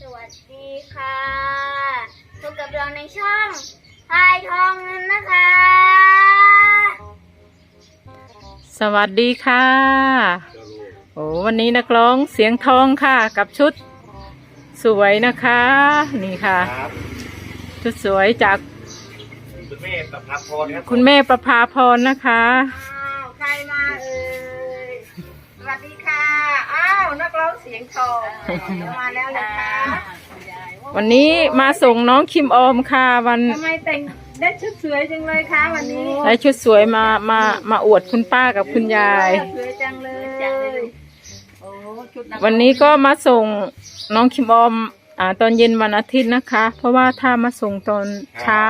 สวัสดีค่ะพบกับเราในช่องพายทองเงินนะคะ สวัสดีค่ะ โอ้วันนี้นักร้องเสียงทองค่ะ กับชุดสวยนะคะ นี่ค่ะ ครับชุดสวยจากคุณแม่ประภาพรครับคุณแม่ประภาพรนะคะ นักร้องเสียงทองมาแล้วนะคะวันนี้มาส่งน้องคิมออมค่ะวันทำไมแต่งได้ชุดสวยจังเลยคะวันนี้ได้ชุดสวยมามามาอวดคุณป้ากับคุณยายสวยจังเลยโอ้ชุดนักร้องวันนี้ก็มาส่งน้องคิมออมอ่าตอนเย็นวันอาทิตย์นะคะ เพราะว่าถ้ามาส่งตอนเช้า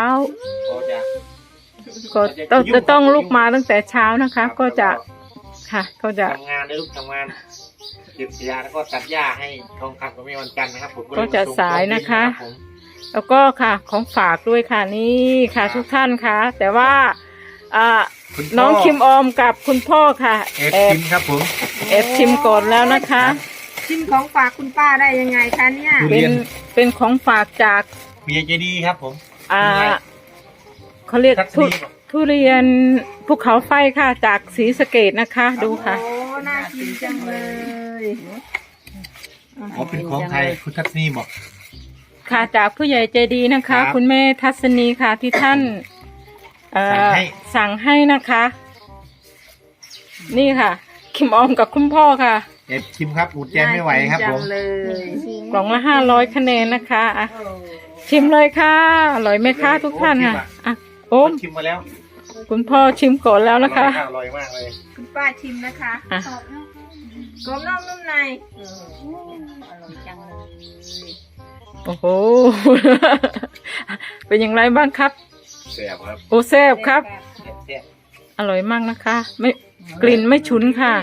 ก็จะก็ต้องจะต้องลุกมาตั้งแต่เช้านะคะ ก็จะค่ะ ก็จะทำงานในลูกทำงาน เก็บยาแล้วก็ตัดหญ้าให้ทองคำกับแม่วันจันทร์นะครับผมเลยก็จะสายนะคะรับผมแล้วก็ค่ะของฝากด้วยค่ะนี่ค่ะทุกท่านค่ะ แต่ว่าอ่าคุณพ่น้องคิมออมกับคุณพ่อค่ะเอฟแอบชิมครับผมแอบชิมก่อนแล้วนะคะ ชิมของฝากคุณป้าได้ยังไงคะเนี่ยทุเป็เรียนนเป็นของฝากจากเบียร์เจดีครับผมอ่าเขาเรียกทัศทุนีบอกทุเรียนภูเขาไฟค่ะจากศรีสะเกดนะคะ ดูค่ะ โอ้น่ากินจังเลย อ๋อเป็นของไทยคุณทัศนีบอกค่ะจากผู้ใหญ่ใจดีนะคะ ครับคุณแม่ทัศนีค่ะที่ท่านเอ่อสั่งให้ สั่งให้นะคะ นี่ค่ะคิมออมกับคุณพ่อค่ะ เอฟชิมครับอุดใจไม่ไหวครับผมน่ากินจังเลยกล่องละห้าร้อยคะแนนนะคะอะชิมเลยค่ะ อร่อยไหมคะทุกท่านค่ะอะโอมชิมมาแล้ว คุณพ่อชิมก่อนแล้วนะคะ อร่อยมากเลยคุณป้าชิมนะคะอะ กรอบนอกนุ่มในโอ้โห เป็นอย่างไรบ้างครับ แซ่บครับโอ้แซ่บครับ แซ่บอร่อยมากนะคะ ไม่กลิ่นไม่ฉุนค่ะ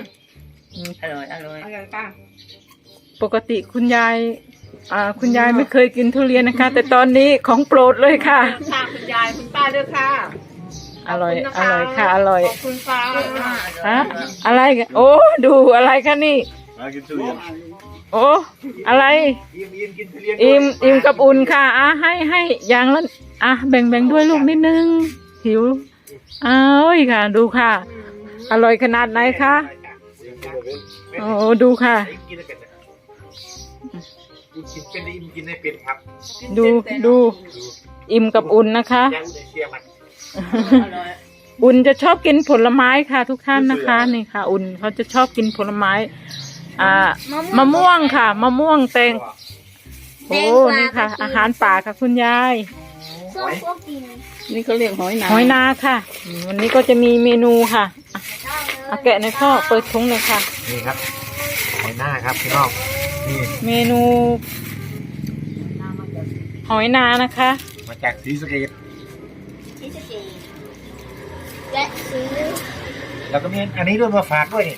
อร่อยอร่อย อร่อยป้าปกติคุณยายอ่าคุณยายไม่เคยกินทุเรียนนะคะ แต่ตอนนี้ของโปรดเลยค่ะ ค่ะคุณยายคุณป้าด้วยค่ะ อร่อยขบณนอร่อยค่ะ อร่อย ขอบคุณป้าฮะ อะไรกันโอ้ ดูอะไรคะนี่ มากินทุเรียนโอ้ อะไร อิ่มอิ่มกินทุเรียนอิ่มอิ่มกับอุ่นค่ะ อะ ให้ให้อย่างละอะ แบ่งแบ่งด้วยลูกนิดนึง หิวอ้าวค่ะ ดูค่ะ อร่อยขนาดไหนคะ โอ้ดูค่ะ กินได้เป็นกินเป็นอิ่มกินได้เป็นครับ ดูดู อิ่มกับอุ่นนะคะ ยังอุดเชียมัน อุ่นจะชอบกินผลไม้ค่ะ ทุกท่านนะคะนี่ค่ะ อุ่นเขาจะชอบกินผลไม้ อ่ามะม่วงค่ะมะม่วงแตงโอ้นี่ค่ะ อาหารป่าค่ะคุณยายส้มก็กินนี่เขาเรียกหอยนาหอยนาค่ะอืมวันนี้ก็จะมีเมนูค่ะอะเอาแกะในอยพ่อเปิดถุงเลยค่ะ นี่ครับหอยหน้าครับพี่น้องนี่เมนู หอยนานะคะ มาจากศรีสะเกษที่สเกต และซื้อ แล้วก็มีอันนี้ด้วยมาฝากด้วยนี่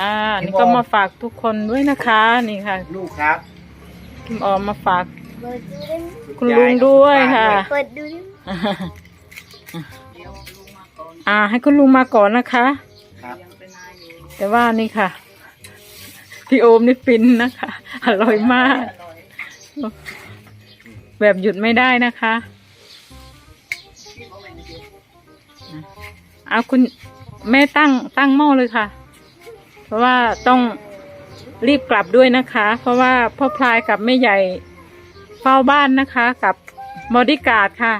อ่านี่ก็มาฝากทุกคนด้วยนะคะนี่ค่ะลูกครับคิมออมมาฝากเปิดดูได้คุณลุงด้วยค่ะ เปิดดูได้อ่า ให้คุณลุงมาก่อนนะคะ ครับแต่ว่านี่ค่ะ พี่โอมนี่ฟินนะคะ อร่อยมาก แบบหยุดไม่ได้นะคะ เอาคุณแม่ตั้งตั้งหม้อเลยค่ะ เพราะว่าต้องรีบกลับด้วยนะคะ เพราะว่าพ่อพลายกับแม่ใหญ่เฝ้าบ้านนะคะ กับบอดี้การ์ดค่ะ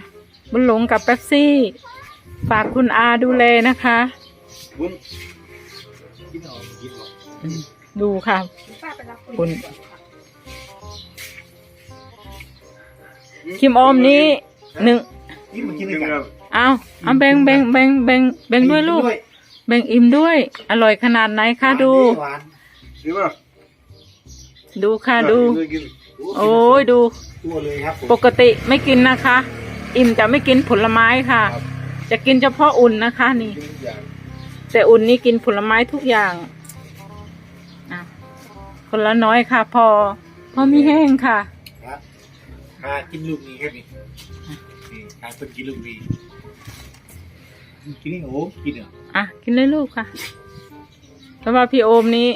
บุญหลงกับเป๊ปซี่ ฝากคุณอาดูแลนะคะบุญกินหอมกินหอมดูค่ะ คุณคิมออมนี้หนึ่งกินมากินด้วยกัน เอาเอาแบ่งแบ่งแบ่งแบ่งแบ่งด้วยลูก แบ่งอิ่มด้วย อร่อยขนาดไหนคะดู หวานหรือว่าดูค่ะดูกินโอ้ยดู ตัวเลยครับผมปกติไม่กินนะคะ อิ่มจะไม่กินผลไม้ค่ะ จะกินเฉพาะอุ่นนะคะนี่ ทุกอย่างแต่อุ่นนี่กินผลไม้ทุกอย่างอะคนละน้อยค่ะ พอ พอมีแห้งค่ะ ครับหากินลูกนี้ครับนี่นี่หาคนกินลูกนี้ กินนี่โอ้กินเหรออะกินเลยลูกค่ะเพราะว่าพี่โอมนี้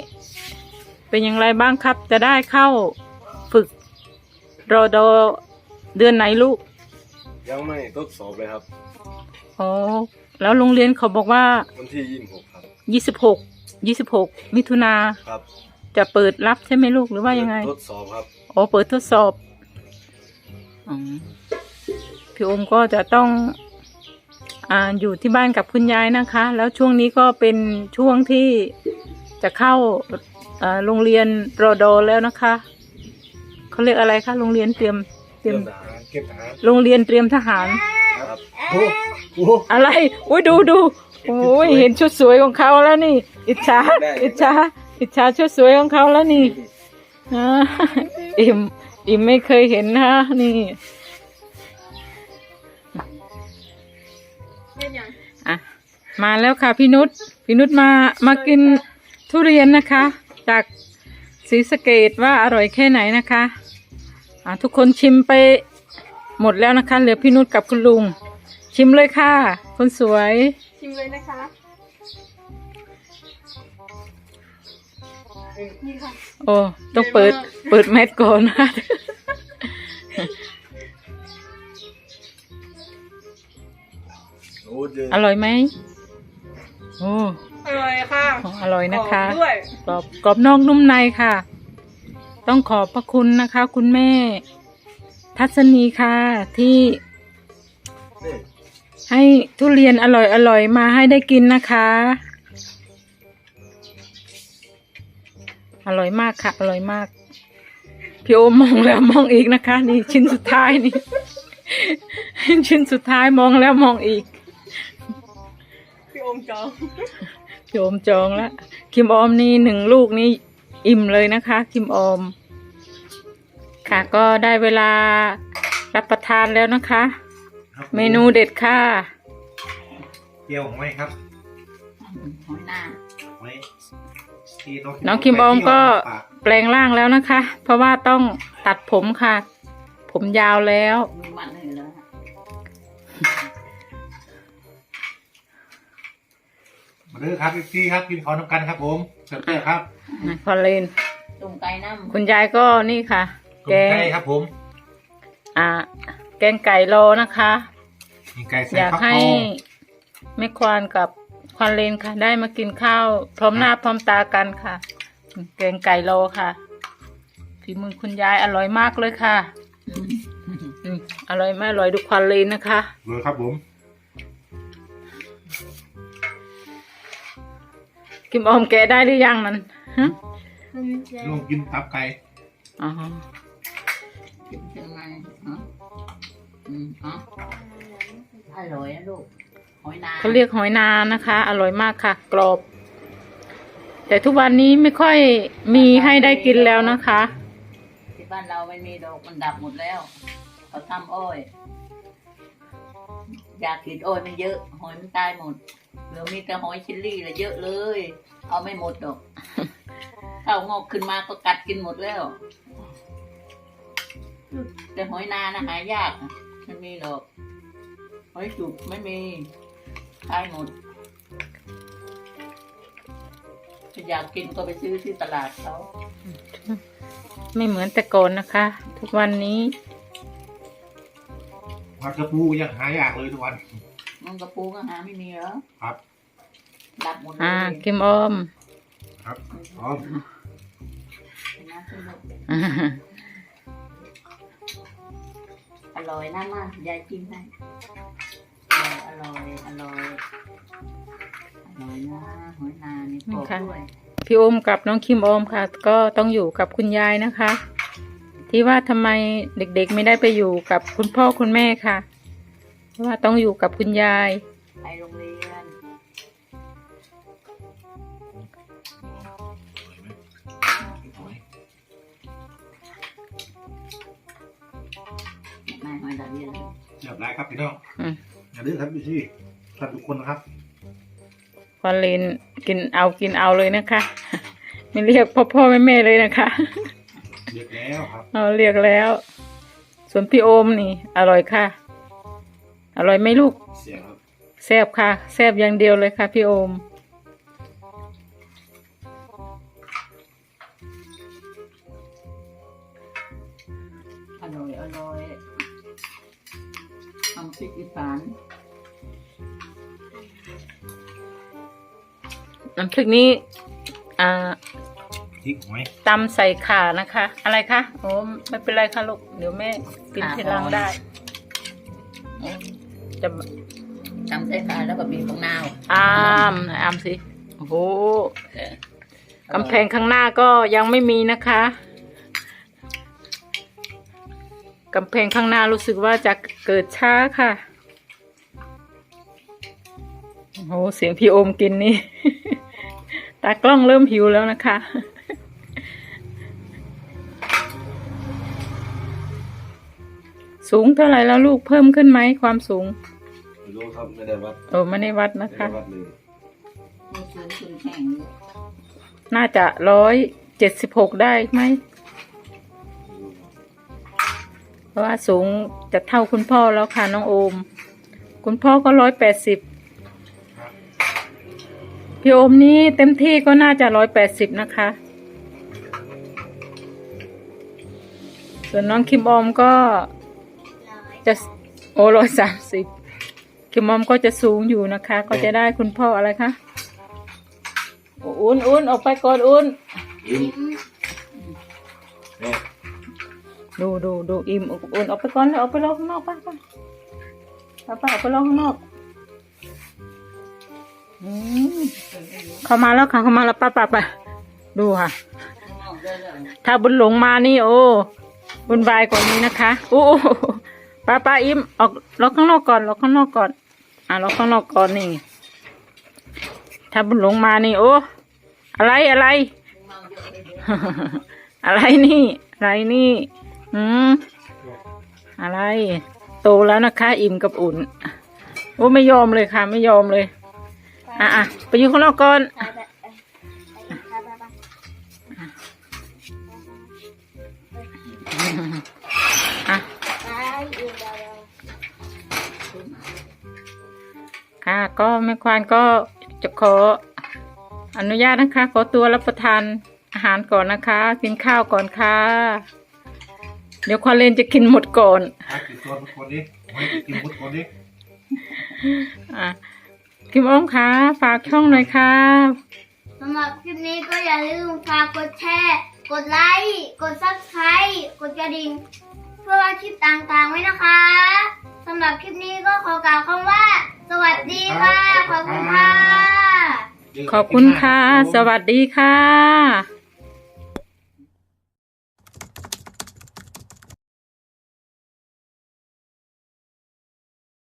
เป็นอย่างไรบ้างครับ จะได้เข้าฝึกรอดอเดือนไหนลูก ยังไม่ทดสอบเลยครับอ๋อแล้วโรงเรียนเขาบอกว่าวันที่ยี่สิบหกครับยี่สิบหกยี่สิบหกมิถุนาครับจะเปิดรับใช่ไหมลูกหรือว่ายังไงทดสอบครับอ๋อเปิดทดสอบอมพี่โอมก็จะต้อง อ่าอยู่ที่บ้านกับคุณยายนะคะ แล้วช่วงนี้ก็เป็นช่วงที่จะเข้าอ่าโรงเรียนรอดอแล้วนะคะเขาเรียกอะไรคะโรงเรียนเตรียมเตรียมทหารเก็บทหารโรงเรียนเตรียมทหารครับโอ้โหอะไรอุ้ยดูดูโอ้ยเห็นชุดสวยของเขาแล้วนี่ อิจฉาได้อิจฉาอิจฉาชุดสวยของเขาแล้วนี่อ่าอิ่มอิ่มไม่เคยเห็นนะนี่ อะมาแล้วค่ะพี่นุชพี่นุชมามากินทุเรียนนะคะ จากศรีสะเกดว่าอร่อยแค่ไหนนะคะอะทุกคนชิมไปหมดแล้วนะคะ เหลือพี่นุชกับคุณลุง ชิมเลยค่ะ คนสวย ชิมเลยนะคะนี่ค่ะโอ้ต้องเปิดเปิดแมสก่อนนะ อ้เจออร่อยไหมโอ้อร่อยค่ะอร่อยนะคะหอมด้วยกรอบกรอบนอกนุ่มในค่ะ ต้องขอบพระคุณนะคะ คุณแม่ ทัศนีค่ะที่นี่ให้ทุเรียนอร่อยอร่อยมาให้ได้กินนะคะ อร่อยมากค่ะ อร่อยมาก พี่โอมมองแล้วมองอีกนะคะ นี่ชิ้นสุดท้ายนี่ ชิ้นสุดท้ายมองแล้วมองอีกพี่ อมจองพี่โอมจองแล้วคิมออมนี่หนึ่งลูกนี่อิ่มเลยนะคะ คิมออม ค่ะก็ได้เวลารับประทานแล้วนะคะครับเมนูเด็ดค่ะเกี่ยวไหมครับหัวหน้าไว้ที่ต้น้องคิมออมก็ปากแปลงร่างแล้วนะคะ เพราะว่าต้องตัดผมค่ะ ผมยาวแล้ว มีมันเลยแล้วมาเด้อครับพี่ครับกินข้าวน้ำกันครับผมเชิญเตอร์ครับพอเลนตุ่มไก่น้ำคุณยายก็นี่ค่ะตุ๋แกนงไก่ครับผมอ่า แกงไก่โลนะคะ มีไก่ใส่อยากฟักให้ทองแม่ควานกับควานเลนค่ะ ได้มากินข้าว พร้อมหน้าพร้อมตากันค่ะ แกงไก่โลค่ะฝีมือคุณยายอร่อยมากเลยค่ะอืมอร่อยไม่อร่อยดูควานเลนนะคะ เลยครับผม กิมออมแกะได้หรือยังนั้นฮะลองกินตับไก่อ๋อกินถึงมันฮะอืมฮะอร่อยนะลูกหอยนางเขาเรียกหอยนางนะคะ อร่อยมากค่ะ กรอบ แต่ทุกวันนี้ไม่ค่อยมีให้ได้กินแล้วนะคะ ที่บ้านเราไม่มีดอกมันดับหมดแล้วเขาทำอ้อย อยากกินอ้อยไม่เยอะหอยมันตายหมด เหลือมีแต่หอยชิลลี่ละเยอะเลย เอาไม่หมดดอกเข้างอกขึ้นมาก็กัดกินหมดแล้ว แต่หอยนานะหายากนะมันมีดอกหอยจุกไม่มีตายหมดถ้าอยากกินก็ไปซื้อที่ตลาดเขาไม่เหมือนแต่ก่อนนะคะ ทุกวันนี้ผัดกระปูยังหายากเลยทุกวัน มันกระปูก็หาไม่มีแล้วครับ ดับหมดเลยอ่ากิมออม ครับพร้อมนะคุณลูกอ่าอร่อยนะมากยายกินให้อร่อยอร่อยอร่อยอร่อยนะหอยนานี่กรอบด้วยพี่โอมกับน้องคิมออมค่ะ ก็ต้องอยู่กับคุณยายนะคะ ที่ว่าทำไมเด็กๆไม่ได้ไปอยู่กับคุณพ่อคุณแม่ค่ะเพราะ ว่าต้องอยู่กับคุณยาย ไปโรงเรียนนายหอยดาวเรียนเลยเรียบร้ครับพี่น้องอืม อย่าดื้อครับพี่ชี่ท่านทุกคนนะครับพอเลนกินเอากินเอาเลยนะคะ ไม่เรียกพ่อพ่อแม่แม่เลยนะคะ เรียบแล้วครับเราเรียกแล้ว ส่วนพี่โอมนี่ อร่อยค่ะ อร่อยไหมลูกเสียครับแซบค่ะ แซบอย่างเดียวเลยค่ะพี่โอม อร่อยอร่อยทำพริกอีสานน้ำพริกนี้ อ่าพริกหอตำใส่ขานะคะ อะไรคะโอมไม่เป็นไรค่ะลูก เดี๋ยวแม่กินทีหลังได้ จะทำใส่ฝานแล้วก็บีบมะนาวอามอามสิโอ้โหกำแพงข้างหน้าก็ยังไม่มีนะคะกำแพงข้างหน้ารู้สึกว่าจะเกิดช้าค่ะโอ้โหเสียงพี่โอมกินนี่ ตากล้องเริ่มหิวแล้วนะคะสูงเท่าไหร่แล้วลูกเพิ่มขึ้นไหมความสูงไม่รู้ ครับไม่ได้วัดโอ้ไม่ได้วัดไม่นะได้คะวัดเลยมีซื้อคุณแห้งอยู่น่าจะร้อยเจ็ดสิบหกได้ไหม เพราะว่าสูงจะเท่าคุณพ่อแล้วค่ะน้องโอม คุณพ่อก็ร้อยแปดสิบพี่โอมนี้เต็มที่ก็น่าจะร้อยแปดสิบนะคะ ส่วนน้องคิมออมก็จะโอร้อยสามสิบ คิมออมก็จะสูงอยู่นะคะ ก็จะได้คุณพ่ออะไรคะโอ้อุ่นอุ่นออกไปก่อนอุ่นอิ่มเนี่ยดูดูดูอิ่มอุ่นออกไปก่อนเลยออกไปรอข้างนอกไป้าป้าป้าป้าออกไปรอข้างนอกอืมเข้ามาแล้วค่ะเข้ามาแล้วป้าป้าป้าดูค่ะเอาเด้อเลยถ้าบุญหลงมานี่โอ้บุญวายกว่านี้นะคะโอ้ป้าป้าอิ่มออกรอข้างนอกก่อนรอข้างนอกก่อน อะเรอข้างนอกก่อนนี่ ถ้าบุญหลงมานี่ โอ้ อะไรอะไรอะเลยเด้ออะไรนี่ อะไรนี่อืมอะไร โตแล้วนะคะ อิ่มกับอุ่น โอ้ไม่ยอมเลยค่ะ ไม่ยอมเลย อะอะไปอยู่ข้างนอกก่อน ก็แม่ควานก็จะขออนุญาตนะคะ ขอตัวรับประทานอาหารก่อนนะคะ กินข้าวก่อนค่ะ เดี๋ยวควานเลนจะกินหมดก่อนหากินตัวทุกคนดิหอยกินมุดคนดิอะคิมอ้อมคะฝากช่องหน่อยค่ะสำหรับคลิปนี้ก็อย่าลืมฝากกดแชร์กดไลค์กดซับสไครต์กดกระดิ่งเพื่อรับคลิปต่างๆไว้นะคะสำหรับคลิปนี้ก็ขอกล่าวคำว่า สวัสดีค่ะ ขอบคุณค่ะ ขอบคุณค่ะ สวัสดีค่ะ